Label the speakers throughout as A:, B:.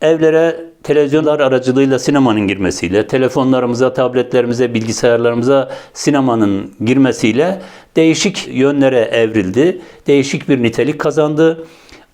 A: evlere televizyonlar aracılığıyla sinemanın girmesiyle, telefonlarımıza, tabletlerimize, bilgisayarlarımıza sinemanın girmesiyle değişik yönlere evrildi. Değişik bir nitelik kazandı.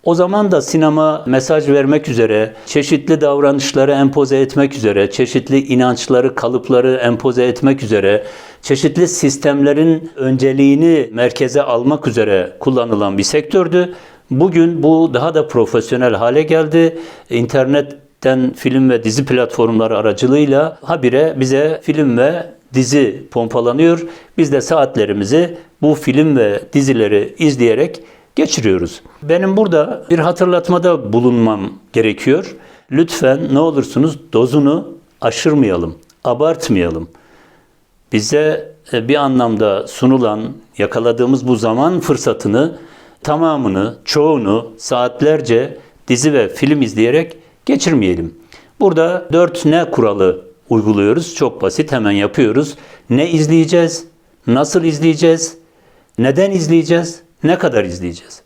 A: O zaman da sinema mesaj vermek üzere, çeşitli davranışları empoze etmek üzere, çeşitli inançları, kalıpları empoze etmek üzere, çeşitli sistemlerin önceliğini merkeze almak üzere kullanılan bir sektördü. Bugün bu daha da profesyonel hale geldi. İnternetten film ve dizi platformları aracılığıyla habire bize film ve dizi pompalanıyor. Biz de saatlerimizi bu film ve dizileri izleyerek geçiriyoruz. Benim burada bir hatırlatmada bulunmam gerekiyor. Lütfen ne olursunuz dozunu aşırmayalım, abartmayalım. Bize e, bir anlamda sunulan, yakaladığımız bu zaman fırsatını tamamını, çoğunu saatlerce dizi ve film izleyerek geçirmeyelim. Burada 4 ne kuralı uyguluyoruz. Çok basit hemen yapıyoruz. Ne izleyeceğiz? Nasıl izleyeceğiz? Neden izleyeceğiz? Ne kadar izleyeceğiz?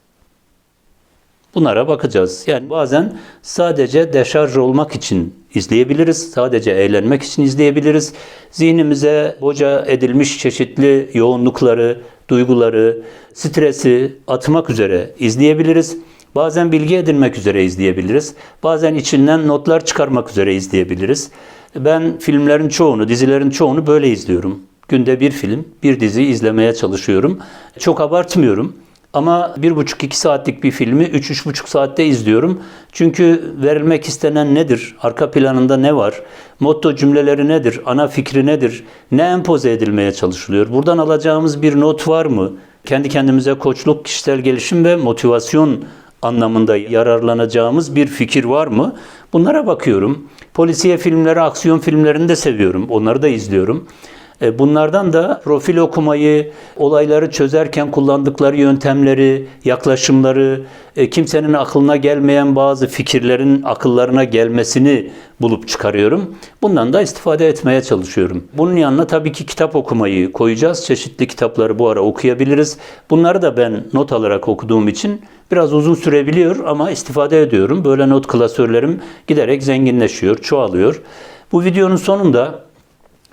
A: Bunlara bakacağız. Yani bazen sadece deşarj olmak için izleyebiliriz. Sadece eğlenmek için izleyebiliriz. Zihnimize boca edilmiş çeşitli yoğunlukları, duyguları, stresi atmak üzere izleyebiliriz. Bazen bilgi edinmek üzere izleyebiliriz. Bazen içinden notlar çıkarmak üzere izleyebiliriz. Ben filmlerin çoğunu, dizilerin çoğunu böyle izliyorum. Günde bir film, bir dizi izlemeye çalışıyorum. Çok abartmıyorum. Ama bir buçuk iki saatlik bir filmi üç üç buçuk saatte izliyorum. Çünkü verilmek istenen nedir? Arka planında ne var? Motto cümleleri nedir? Ana fikri nedir? Ne empoze edilmeye çalışılıyor? Buradan alacağımız bir not var mı? Kendi kendimize koçluk, kişisel gelişim ve motivasyon anlamında yararlanacağımız bir fikir var mı? Bunlara bakıyorum. Polisiye filmleri, aksiyon filmlerini de seviyorum. Onları da izliyorum. E, Bunlardan da profil okumayı, olayları çözerken kullandıkları yöntemleri, yaklaşımları, e, kimsenin aklına gelmeyen bazı fikirlerin akıllarına gelmesini bulup çıkarıyorum. Bundan da istifade etmeye çalışıyorum. Bunun yanına tabii ki kitap okumayı koyacağız. Çeşitli kitapları bu ara okuyabiliriz. Bunları da ben not alarak okuduğum için biraz uzun sürebiliyor ama istifade ediyorum. Böyle not klasörlerim giderek zenginleşiyor, çoğalıyor. Bu videonun sonunda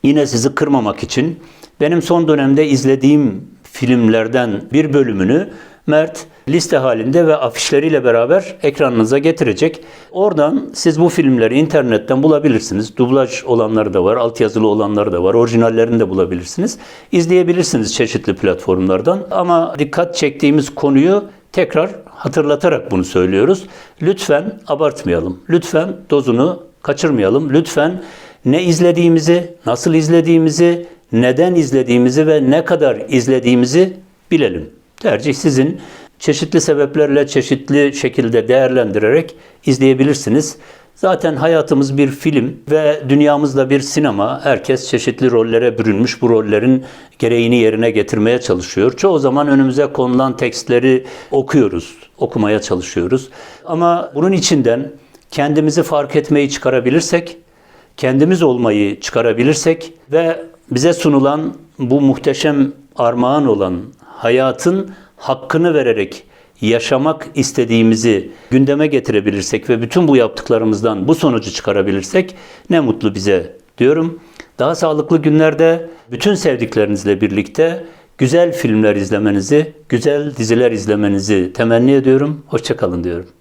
A: Yine sizi kırmamak için benim son dönemde izlediğim filmlerden bir bölümünü Mert liste halinde ve afişleriyle beraber ekranınıza getirecek. Oradan siz bu filmleri internetten bulabilirsiniz. Dublaj olanları da var, altyazılı olanları da var. Orijinallerini de bulabilirsiniz. İzleyebilirsiniz çeşitli platformlardan. Ama dikkat çektiğimiz konuyu tekrar hatırlatarak bunu söylüyoruz. Lütfen abartmayalım. Lütfen dozunu kaçırmayalım. Lütfen ne izlediğimizi, nasıl izlediğimizi, neden izlediğimizi ve ne kadar izlediğimizi bilelim. Tercih sizin. Çeşitli sebeplerle çeşitli şekilde değerlendirerek izleyebilirsiniz. Zaten hayatımız bir film ve dünyamızda bir sinema. Herkes çeşitli rollere bürünmüş. Bu rollerin gereğini yerine getirmeye çalışıyor. Çoğu zaman önümüze konulan tekstleri okuyoruz, okumaya çalışıyoruz. Ama bunun içinden kendimizi fark etmeyi çıkarabilirsek kendimiz olmayı çıkarabilirsek ve bize sunulan bu muhteşem armağan olan hayatın hakkını vererek yaşamak istediğimizi gündeme getirebilirsek ve bütün bu yaptıklarımızdan bu sonucu çıkarabilirsek ne mutlu bize diyorum. Daha sağlıklı günlerde bütün sevdiklerinizle birlikte güzel filmler izlemenizi, güzel diziler izlemenizi temenni ediyorum. Hoşçakalın diyorum.